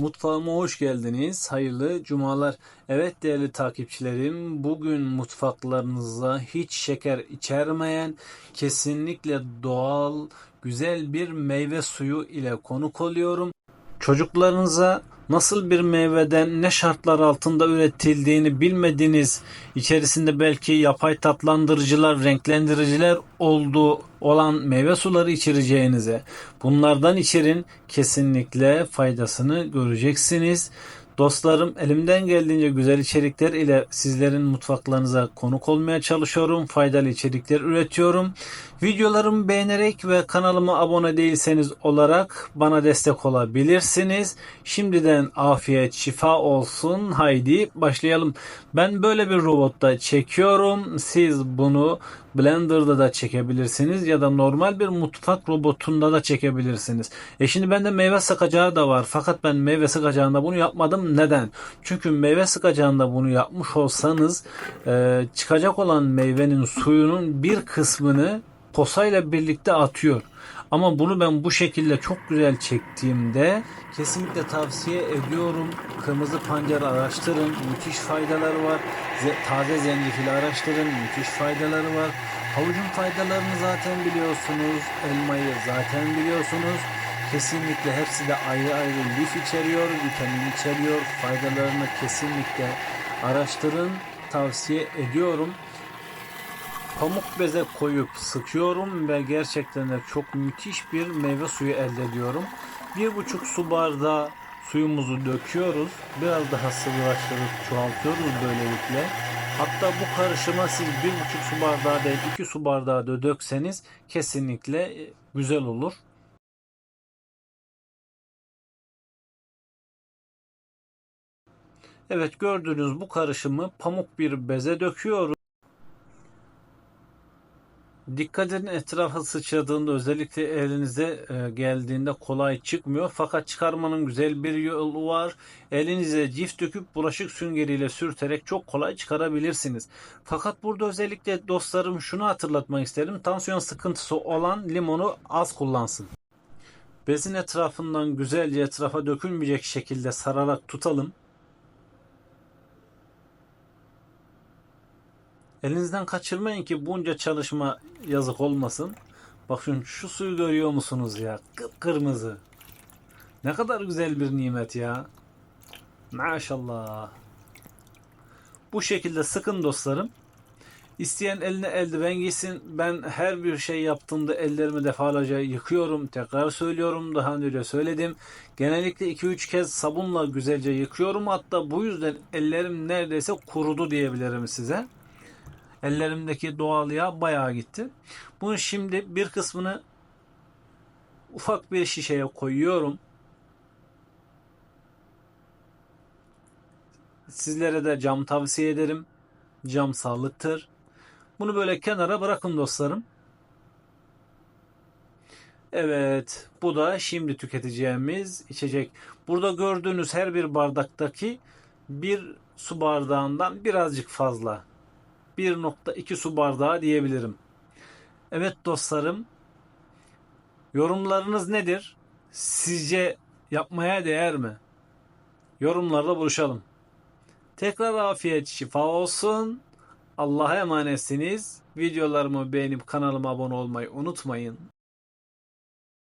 Mutfağıma hoş geldiniz. Hayırlı cumalar. Evet değerli takipçilerim, bugün mutfaklarınıza hiç şeker içermeyen, kesinlikle doğal, güzel bir meyve suyu ile konuk oluyorum. Çocuklarınıza nasıl bir meyveden ne şartlar altında üretildiğini bilmediğiniz, içerisinde belki yapay tatlandırıcılar, renklendiriciler olduğu olan meyve suları içireceğinize bunlardan içirin kesinlikle faydasını göreceksiniz. Dostlarım elimden geldiğince güzel içerikler ile sizlerin mutfaklarınıza konuk olmaya çalışıyorum. Faydalı içerikler üretiyorum. Videolarımı beğenerek ve kanalıma abone değilseniz olarak bana destek olabilirsiniz. Şimdiden afiyet şifa olsun. Haydi başlayalım. Ben böyle bir robotta çekiyorum. Siz bunu Blender'da da çekebilirsiniz ya da normal bir mutfak robotunda da çekebilirsiniz. E şimdi bende meyve sıkacağı da var. Fakat ben meyve sıkacağında bunu yapmadım. Neden? Çünkü meyve sıkacağında bunu yapmış olsanız e, çıkacak olan meyvenin suyunun bir kısmını posayla birlikte atıyor. Ama bunu ben bu şekilde çok güzel çektiğimde kesinlikle tavsiye ediyorum. Kırmızı pancar araştırın. Müthiş faydaları var. Ze- taze zencefil araştırın. Müthiş faydaları var. Havucun faydalarını zaten biliyorsunuz. Elmayı zaten biliyorsunuz. Kesinlikle hepsi de ayrı ayrı lif içeriyor, vitamin içeriyor. Faydalarını kesinlikle araştırın. Tavsiye ediyorum pamuk beze koyup sıkıyorum ve gerçekten de çok müthiş bir meyve suyu elde ediyorum. Bir buçuk su bardağı suyumuzu döküyoruz. Biraz daha sıvılaştırıp çoğaltıyoruz böylelikle. Hatta bu karışıma siz bir buçuk su bardağı değil iki su bardağı da dökseniz kesinlikle e, güzel olur. Evet gördüğünüz bu karışımı pamuk bir beze döküyoruz. Dikkat edin etrafa sıçradığında özellikle elinize e, geldiğinde kolay çıkmıyor. Fakat çıkarmanın güzel bir yolu var. Elinize cift döküp bulaşık süngeriyle sürterek çok kolay çıkarabilirsiniz. Fakat burada özellikle dostlarım şunu hatırlatmak isterim. Tansiyon sıkıntısı olan limonu az kullansın. Bezin etrafından güzelce etrafa dökülmeyecek şekilde sararak tutalım. Elinizden kaçırmayın ki bunca çalışma yazık olmasın. Bakın şu suyu görüyor musunuz ya? Kıpkırmızı. Ne kadar güzel bir nimet ya. Maşallah. Bu şekilde sıkın dostlarım. İsteyen eline eldiven giysin. Ben her bir şey yaptığımda ellerimi defalarca yıkıyorum. Tekrar söylüyorum. Daha önce söyledim. Genellikle 2-3 kez sabunla güzelce yıkıyorum. Hatta bu yüzden ellerim neredeyse kurudu diyebilirim size. Ellerimdeki doğal yağ bayağı gitti. Bunu şimdi bir kısmını ufak bir şişeye koyuyorum. Sizlere de cam tavsiye ederim. Cam sağlıktır. Bunu böyle kenara bırakın dostlarım. Evet, bu da şimdi tüketeceğimiz içecek. Burada gördüğünüz her bir bardaktaki bir su bardağından birazcık fazla. 1.2 su bardağı diyebilirim. Evet dostlarım, yorumlarınız nedir? Sizce yapmaya değer mi? Yorumlarda buluşalım. Tekrar afiyet şifa olsun. Allah'a emanetsiniz. Videolarımı beğenip kanalıma abone olmayı unutmayın.